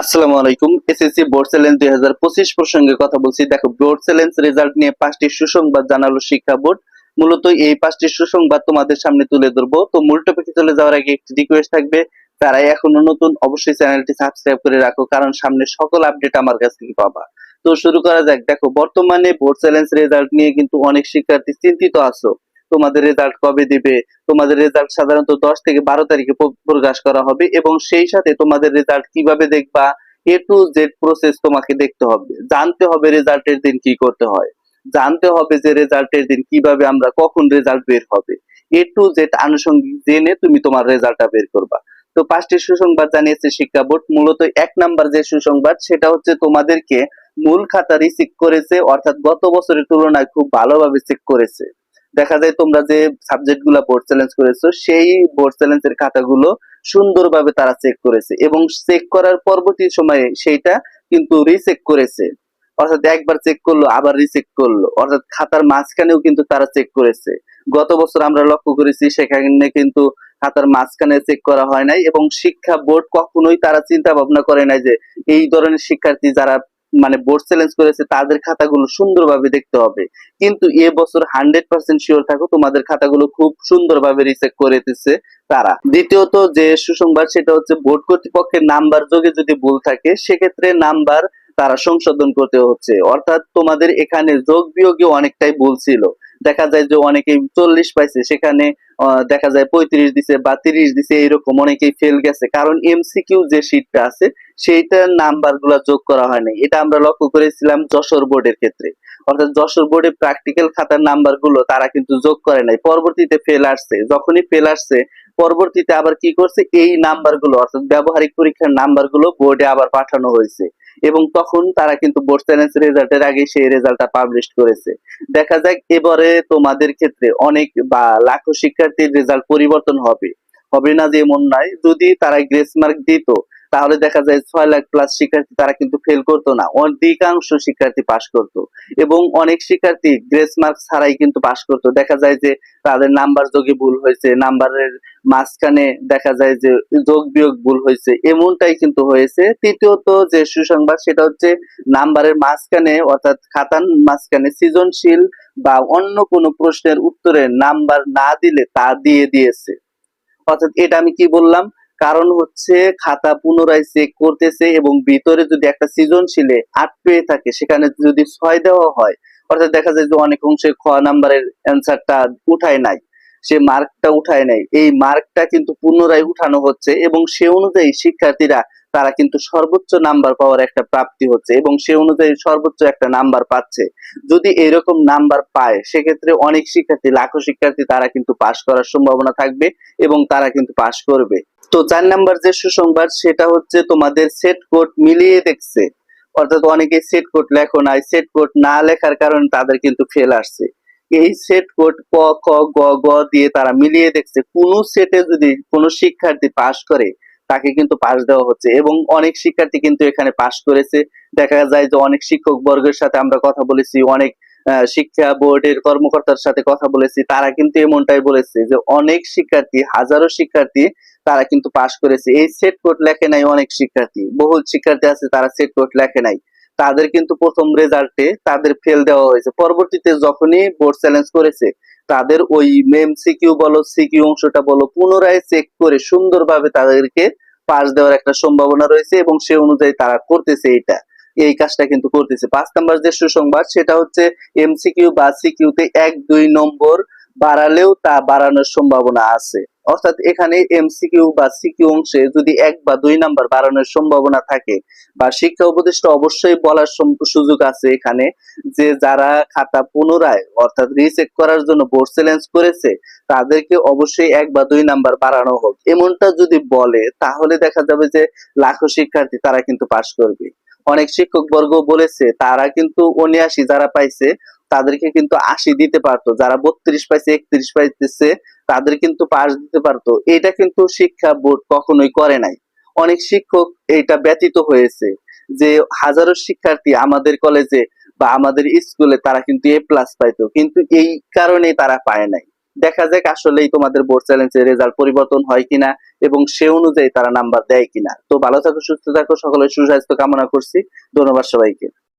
আসসালামু আলাইকুম। SSC board challenge দুই হাজার পঁচিশ প্রসঙ্গে কথা বলছি। দেখো, বোর্ড চ্যালেঞ্জ রেজাল্ট নিয়ে পাঁচটি সুসংবাদ জানালো শিক্ষা বোর্ড। মূলত এই পাঁচটি সুসংবাদ তোমাদের সামনে তুলে ধরবো। তো মূল টপিকে চলে যাওয়ার আগে একটি রিকোয়েস্ট থাকবে। যারা এখনও নতুন, অবশ্যই চ্যানেলটি সাবস্ক্রাইব করে রাখো, কারণ সামনে সকল আপডেট আমার কাছ থেকে পাবা। তো শুরু করা যাক। দেখো, বর্তমানে বোর্ড চ্যালেঞ্জ রেজাল্ট নিয়ে কিন্তু অনেক শিক্ষার্থী চিন্তিত আছো। তোমাদের রেজাল্ট কবে দিবে? তোমাদের রেজাল্ট সাধারণত দশ থেকে বারো তারিখে প্রকাশ করা হবে এবং সেই সাথে তোমাদের রেজাল্ট কীভাবে দেখবা? এ টু জেড প্রসেস তোমাকে দেখতে হবে। জানতে হবে রেজাল্টের দিন কি করতে হয়। জানতে হবে যে রেজাল্টের দিন কীভাবে আমরা কখন রেজাল্ট বের হবে। এ টু জেড আনুষঙ্গিক জেনে তুমি তোমার রেজাল্টটা বের করবা। তো পাঁচটি সুসংবাদ জানিয়েছে শিক্ষা বোর্ড। মূলত এক নাম্বার যে সুসংবাদ, সেটা হচ্ছে তোমাদেরকে মূল খাতা রিসিভ করেছে, অর্থাৎ গত বছরের তুলনায় খুব ভালোভাবে চেক করেছে। দেখা যায় তোমরা যে সাবজেক্টগুলা বোর্ড চ্যালেঞ্জ করেছ, সেই বোর্ড চ্যালেঞ্জের খাতাগুলো সুন্দরভাবে তারা চেক করেছে এবং চেক করার পরবর্তী সময়ে সেইটা কিন্তু রিচেক করেছে। অর্থাৎ একবার চেক করল, আবার রিচেক করল। অর্থাৎ খাতার মাঝখানেও কিন্তু তারা চেক করেছে। গত বছর আমরা লক্ষ্য করেছি সেখানে কিন্তু খাতার মাঝখানে চেক করা হয় নাই এবং শিক্ষা বোর্ড কখনোই তারা চিন্তা ভাবনা করে নাই যে এই ধরনের শিক্ষার্থী যারা মানে বোর্ড চ্যালেঞ্জ করেছে, তাদের খাতাগুলো সুন্দরভাবে দেখতে হবে। কিন্তু এ বছর হান্ড্রেড পার্সেন্ট শিওর থাকো, তোমাদের খাতাগুলো খুব সুন্দরভাবে রিচেক করে দিচ্ছে তারা। দ্বিতীয়ত যে সুসংবাদ, সেটা হচ্ছে বোর্ড কর্তৃপক্ষের নাম্বার যোগে যদি ভুল থাকে, সেক্ষেত্রে নাম্বার তারা সংশোধন করতে হচ্ছে। অর্থাৎ তোমাদের এখানে যোগ বিয়োগে অনেকটাই ভুল ছিল। দেখা যায় যে অনেকেই চল্লিশ পাইছে, সেখানে দেখা যায় পঁয়ত্রিশ দিছে বা তিরিশ দিছে, এরকম অনেকেই ফেল গেছে। কারণ এমসিকিউ যে শীটটা আছে, সেইটার নাম্বারগুলা যোগ করা হয় নাই। এটা আমরা লক্ষ্য করেছিলাম যশোর বোর্ডের ক্ষেত্রে। অর্থাৎ যশোর বোর্ডে প্র্যাকটিক্যাল খাতার নাম্বারগুলো তারা কিন্তু যোগ করে নাই। পরবর্তীতে ফেল আসছে। যখনই ফেল আসছে, পরবর্তীতে আবার কি করছে? এই নাম্বারগুলো অর্থাৎ ব্যবহারিক পরীক্ষার নাম্বারগুলো বোর্ডে আবার পাঠানো হয়েছে। এবং তখন তারা কিন্তু বোর্ড রেজাল্টের আগে সেই রেজাল্টটা পাবলিশ করেছে। দেখা যাক এবারে তোমাদের ক্ষেত্রে অনেক বা লাখো শিক্ষার্থীর রেজাল্ট পরিবর্তন হবে। হবে না যে এমন নাই, যদি তারা গ্রেস মার্ক দিত তাহলে দেখা যায় ছয় লাখ প্লাস শিক্ষার্থী তারা কিন্তু ফেল করতো না। অধিকাংশ শিক্ষার্থী পাশ করতো এবং অনেক শিক্ষার্থী গ্রেস মার্ক ছাড়াই কিন্তু পাশ করতো। দেখা যায় যে তাদের নাম্বার যোগে ভুল হয়েছে নাম্বারের মাঝখানে দেখা যায় যে যোগ বিয়োগ ভুল হয়েছে, এমনটাই কিন্তু হয়েছে। তৃতীয়ত যে সুসংবাদ, সেটা হচ্ছে নাম্বারের মাঝখানে অর্থাৎ খাতার মাঝখানে সৃজনশীল বা অন্য কোনো প্রশ্নের উত্তরে নাম্বার না দিলে তা দিয়ে দিয়েছে। অর্থাৎ এটা আমি কি বললাম? কারণ হচ্ছে খাতা পুনরায় চেক করতেছে এবং ভিতরে যদি একটা সৃজনশীলে আট পেয়ে থাকে, সেখানে যদি ছয় দেওয়া হয়, অর্থাৎ দেখা যায় যে অনেক অংশে খ নাম্বারের অ্যান্সারটা উঠায় নাই, সে মার্কটা উঠায় নাই, এই মার্কটা কিন্তু পুনরায় উঠানো হচ্ছে এবং সে অনুযায়ী শিক্ষার্থীরা, তারা কিন্তু সর্বোচ্চ নাম্বার পাওয়ার একটা প্রাপ্তি হচ্ছে এবং সে অনুযায়ী সর্বোচ্চ একটা নাম্বার পাচ্ছে। যদি এরকম নাম্বার পায়, সেক্ষেত্রে অনেক শিক্ষার্থী, লাখো শিক্ষার্থী তারা কিন্তু পাশ করার সম্ভাবনা থাকবে এবং তারা কিন্তু পাশ করবে। তো চার নাম্বার যে সুসংবাদ, সেটা হচ্ছে তোমাদের সেট কোড মিলিয়ে দেখছে। অর্থাৎ অনেকে সেট কোড লেখো নাই সেট কোড না লেখার কারণে তাদের কিন্তু ফেল আসছে। এই সেট কোড ক খ গ গ দিয়ে তারা মিলিয়ে দেখছে। কোন সেটে যদি কোনো শিক্ষার্থী পাশ করে, তাকে কিন্তু পাশ দেওয়া হচ্ছে। এবং অনেক শিক্ষার্থী কিন্তু এখানে পাশ করেছে। দেখা যায় যে অনেক শিক্ষক বর্গের সাথে আমরা কথা বলেছি, অনেক শিক্ষা বোর্ডের কর্মকর্তার সাথে কথা বলেছি। তারা কিন্তু এমনটাই বলেছে যে অনেক শিক্ষার্থী, হাজারো শিক্ষার্থী তারা কিন্তু পাশ করেছে। এই সেট কোড লেখে নাই অনেক শিক্ষার্থী। বহু শিক্ষার্থী আছে, তারা সেট কোড লেখে নাই। তাদের কিন্তু প্রথম রেজাল্টে তাদের ফেল দেওয়া হয়েছে। পরবর্তীতে যখনই বোর্ড চ্যালেঞ্জ করেছে, তাদের ওই মেম সিকিউ বলো সিকিউ অংশটা বলো, পুনরায় চেক করে সুন্দরভাবে তাদেরকে পাস দেওয়ার একটা সম্ভাবনা রয়েছে এবং সে অনুযায়ী তারা করতেছে এটা। এই কাজটা কিন্তু করতেছে। পাঁচ নাম্বার যে সুসংবাদ, সেটা হচ্ছে এমসিকিউ বা সিকিউতে এক দুই নম্বর বাড়ালেও তা বাড়ানোর সম্ভাবনা আছে। অর্থাৎ এখানে এমসিকিউ বা সিকিউ অংশে যদি এক বা দুই নাম্বার বাড়ানোর সম্ভাবনা থাকে, বা শিক্ষা উপদেষ্টা অবশ্যই বলার সুযোগ আছে এখানে যে যারা খাতা পুনরায় অর্থাৎ রিচেক করার জন্য বোর্ড চ্যালেঞ্জ করেছে, তাদেরকে অবশ্যই এক বা দুই নাম্বার বাড়ানো হোক। এমনটা যদি বলে, তাহলে দেখা যাবে যে লাখো শিক্ষার্থী তারা কিন্তু পাশ করবে। অনেক শিক্ষক বর্গ বলেছে, তারা কিন্তু উনিআশি যারা পাইছে, তাদেরকে কিন্তু আশি দিতে পারতো। যারা বত্রিশ পাইছে, একত্রিশ পাইতেছে, তাদের কিন্তু পাস দিতে পারতো। এটা কিন্তু শিক্ষা বোর্ড কখনোই করে নাই। অনেক শিক্ষক এটা ব্যতীত হয়েছে যে হাজারো শিক্ষার্থী আমাদের কলেজে বা আমাদের স্কুলে তারা কিন্তু এ প্লাস পাইতো। কিন্তু এই কারণে তারা পায় নাই। দেখা যাক আসলেই তোমাদের বোর্ড চ্যালেঞ্জের রেজাল্ট পরিবর্তন হয় কিনা এবং সে অনুযায়ী তারা নাম্বার দেয় কিনা। তো ভালো থাকো, সুস্থ থাকো, সকলের সুস্বাস্থ্য কামনা করছি। ধন্যবাদ সবাইকে।